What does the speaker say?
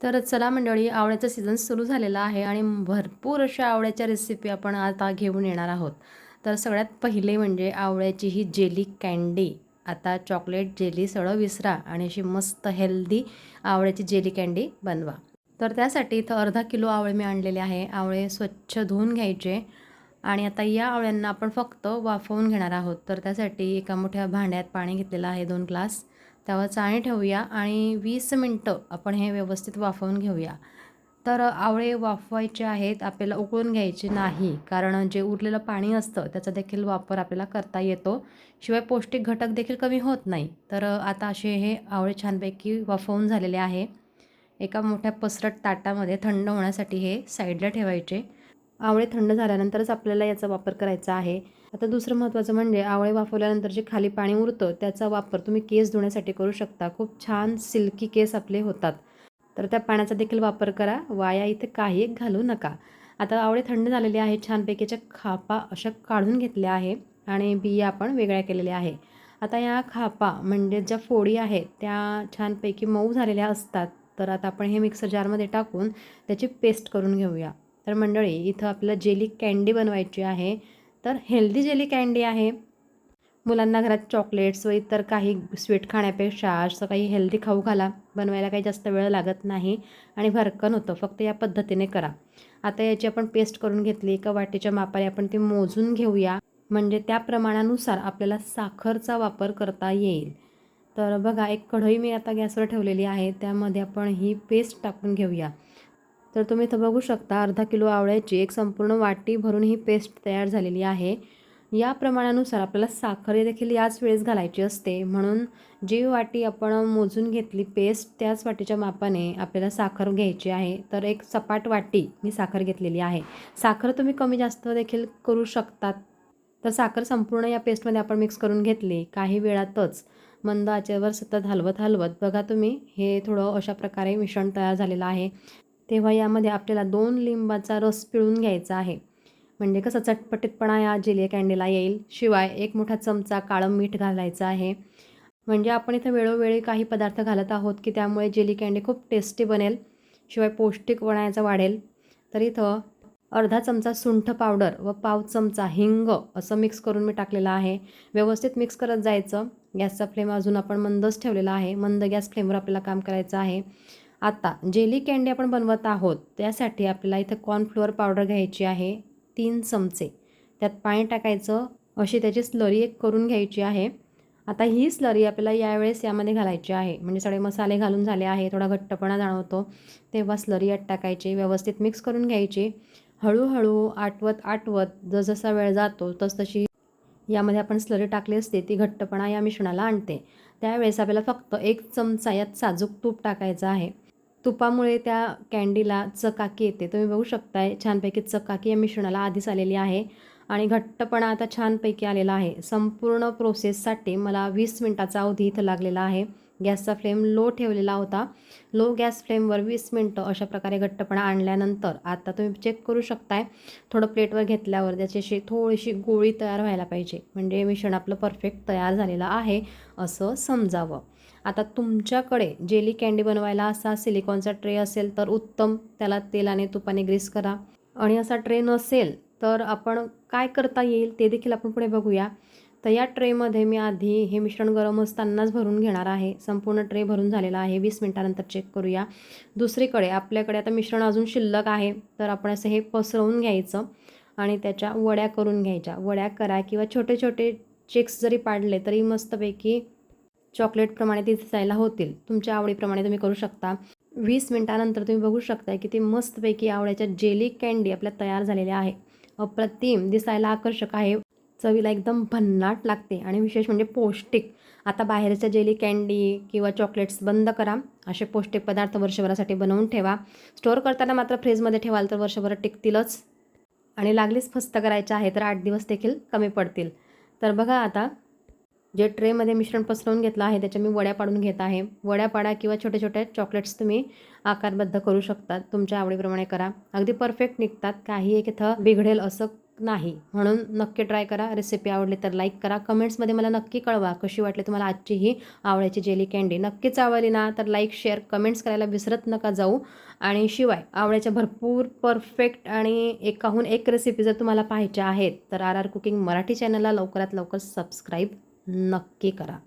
तर चला मंडळी आवळ्याचा सीझन सुरू झालेला आहे आणि भरपूर अशा आवळ्याच्या रेसिपी आपण आता घेऊन येणार आहोत. तर सगळ्यात पहिले म्हणजे आवळ्याची ही जेली कँडी आता चॉकलेट जेली सळं विसरा आणि अशी मस्त हेल्दी आवळ्याची जेली कँडी बनवा. तर त्यासाठी इथं अर्धा किलो आवळे मी आणलेले आहे. आवळे स्वच्छ धुवून घ्यायचे आणि आता या आवळ्यांना आपण फक्त वाफवून घेणार आहोत. तर त्यासाठी एका मोठ्या भांड्यात पाणी घेतलेलं आहे दोन ग्लास. त्यावर चाळणी ठेवूया आणि वीस मिनटं आपण हे व्यवस्थित वाफवून घेऊया. तर आवळे वाफवायचे आहेत आपल्याला उकळून घ्यायचे नाही. कारण जे उरलेलं पाणी असतं त्याचा देखील वापर आपल्याला करता येतो. शिवाय पौष्टिक घटक देखील कमी होत नाही. तर आता असे हे आवळे छानपैकी वाफवून झालेले आहे. एका मोठ्या पसरट ताटामध्ये थंड होण्यासाठी हे साईडला ठेवायचे. आवळे थंड झाल्यानंतरच आपल्याला याचा वापर करायचा आहे. आता दुसरं महत्त्वाचं म्हणजे आवळे वाफवल्यानंतर जे खाली पाणी उरतं त्याचा वापर तुम्ही केस धुण्यासाठी करू शकता. खूप छान सिल्की केस आपले होतात. तर त्या पाण्याचा देखील वापर करा. वाया इथे काही एक घालू नका. आता आवळे थंड झालेले आहे छानपैकीच्या खापा अशा काढून घेतल्या आहे आणि बिया आपण वेगळ्या केलेल्या आहे. आता या खापा म्हणजे ज्या फोडी आहेत त्या छानपैकी मऊ झालेल्या असतात. तर आता आपण हे मिक्सर जारमध्ये टाकून त्याची पेस्ट करून घेऊया. तर मंडळी इथं आपल्याला जेली कँडी बनवायची आहे. तर हेल्दी जेली कँडी आहे. मुलांना घरात चॉकलेट्स व इतर काही स्वीट खाण्यापेक्षा असं काही हेल्दी खाऊ घाला. बनवायला काही जास्त वेळ लागत नाही आणि भरकन होतं. फक्त या पद्धतीने करा. आता याची आपण पेस्ट करून घेतली. एका वाटीच्या मापाने आपण ती मोजून घेऊया. म्हणजे त्या प्रमाणानुसार आपल्याला साखरचा वापर करता येईल. तर बघा एक कढई मी आता गॅसवर ठेवलेली आहे. त्यामध्ये आपण ही पेस्ट टाकून घेऊया. तर तुम्ही इथं बघू शकता अर्धा किलो आवळ्याची एक संपूर्ण वाटी भरून ही पेस्ट तयार झालेली आहे. या प्रमाणानुसार आपल्याला साखर देखील याच वेळेस घालायची असते. म्हणून जी वाटी आपण मोजून घेतली पेस्ट त्याच वाटीच्या मापाने आपल्याला साखर घ्यायची आहे. तर एक सपाट वाटी मी साखर घेतलेली आहे. साखर तुम्ही कमी जास्त देखील करू शकतात. तर साखर संपूर्ण या पेस्टमध्ये आपण मिक्स करून घेतली. काही वेळातच मंद आचेवर सतत हलवत हलवत बघा तुम्ही हे थोडं अशा प्रकारे मिश्रण तयार झालेलं आहे. तेव्हा यामध्ये आपल्याला दोन लिंबाचा रस पिळून घ्यायचा आहे. म्हणजे कसं चटपटीतपणा या जिले कँडीला येईल शिवाय एक मोठा चमचा काळं मीठ घालायचं आहे. म्हणजे आपण इथं वेळोवेळी काही पदार्थ घालत आहोत की त्यामुळे जेली कँडी खूप टेस्टी बनेल शिवाय पौष्टिक वणायचा वाढेल. तर इथं अर्धा चमचा सुंठ पावडर व पाव चमचा हिंग असं मिक्स करून मी टाकलेलं आहे. व्यवस्थित मिक्स करत जायचं. गॅसचा फ्लेम अजून आपण मंदच ठेवलेला आहे. मंद गॅस फ्लेमवर आपल्याला काम करायचं आहे. आता जेली कँडी आपण बनवत आहोत त्यासाठी आपल्याला इथं कॉर्नफ्लोअर पावडर घ्यायची आहे तीन चमचे. त्यात पाणी टाकायचं अशी त्याची स्लरी एक करून घ्यायची आहे. आता ही स्लरी आपल्याला यावेळेस यामध्ये घालायची आहे. म्हणजे सगळे मसाले घालून झाले आहे थोडा घट्टपणा जाणवतो. तेव्हा स्लरी यात टाकायची व्यवस्थित मिक्स करून घ्यायची. हळूहळू आटवत आटवत जसजसा वेळ जातो तसतशी यामध्ये आपण स्लरी टाकली असते ती घट्टपणा या मिश्रणाला आणते. त्यावेळेस आपल्याला फक्त एक चमचा यात साजूक तूप टाकायचं आहे. तुपामुळे त्या कँडीला चकाकी येते. तुम्ही बघू शकताय छानपैकी चकाकी या मिश्रणाला आधीच आलेली आहे आणि घट्टपणा आता छानपैकी आलेला आहे. संपूर्ण प्रोसेससाठी मला वीस मिनटाचा अवधी इथं लागलेला आहे. गॅसचा फ्लेम लो ठेवलेला होता. लो गॅस फ्लेमवर वीस मिनटं अशा प्रकारे घट्टपणा आणल्यानंतर आता तुम्ही चेक करू शकताय थोडं प्लेटवर घेतल्यावर त्याच्याशी थोडीशी गोळी तयार व्हायला पाहिजे. म्हणजे मिश्रण आपलं परफेक्ट तयार झालेलं आहे असं समजावं. आता तुमच्याकडे जेली कँडी बनवायला असा सिलिकॉनचा ट्रे असेल तर उत्तम. त्याला तेलाने तुपाने ग्रीस करा. आणि असा ट्रे नसेल तर आपण काय करता येईल ते देखील आपण पुढे बघूया. तर या ट्रेमध्ये मी आधी हे मिश्रण गरम असतानाच भरून घेणार आहे. संपूर्ण ट्रे भरून झालेला आहे. वीस मिनटानंतर चेक करूया. दुसरीकडे आपल्याकडे आता मिश्रण अजून शिल्लक आहे. तर आपण असं हे पसरवून घ्यायचं. आणि त्याच्या वड्या करून घ्यायच्या. वड्या करा किंवा छोटे छोटे चेक्स जरी पाडले तरी मस्तपैकी चॉकलेटप्रमाणे ते दिसायला होतील. तुमच्या आवडीप्रमाणे तुम्ही करू शकता. वीस मिनटानंतर तुम्ही बघू शकता की ते मस्तपैकी आवड्याच्या जेली कँडी आपल्या तयार झालेल्या आहे. अप्रतिम दिसायला आकर्षक आहे. चवीला एकदम भन्नाट लागते आणि विशेष म्हणजे पौष्टिक. आता बाहेरच्या जेली कँडी किंवा चॉकलेट्स बंद करा. असे पौष्टिक पदार्थ वर्षभरासाठी बनवून ठेवा. स्टोअर करताना मात्र फ्रीजमध्ये ठेवाल तर वर्षभर टिकतीलच. आणि लागलीच फस्त करायचं आहे तर आठ दिवस देखील कमी पडतील. तर बघा आता जे ट्रेमध्ये मिश्रण पसरवून घेतलं आहे त्याच्या मी वड्या पाडून घेत आहे. वड्या पाडा किंवा छोट्या छोट्या चॉकलेट्स तुम्ही आकारबद्ध करू शकतात. तुमच्या आवडीप्रमाणे करा. अगदी परफेक्ट निघतात. काही एक इथं बिघडेल असं नाही. म्हणून नक्की ट्राय करा. रेसिपी आवडली तर लाईक करा. कमेंट्समध्ये मला नक्की कळवा कशी वाटली तुम्हाला आजची ही आवळ्याची जेली कँडी. नक्कीच आवडली ना तर लाईक शेअर कमेंट्स करायला विसरत नका जाऊ. आणि शिवाय आवळ्याच्या भरपूर परफेक्ट आणि एकाहून एक रेसिपी जर तुम्हाला पाहायच्या आहेत तर आर आर कुकिंग मराठी चॅनलला लवकरात लवकर सबस्क्राईब नक्की करा.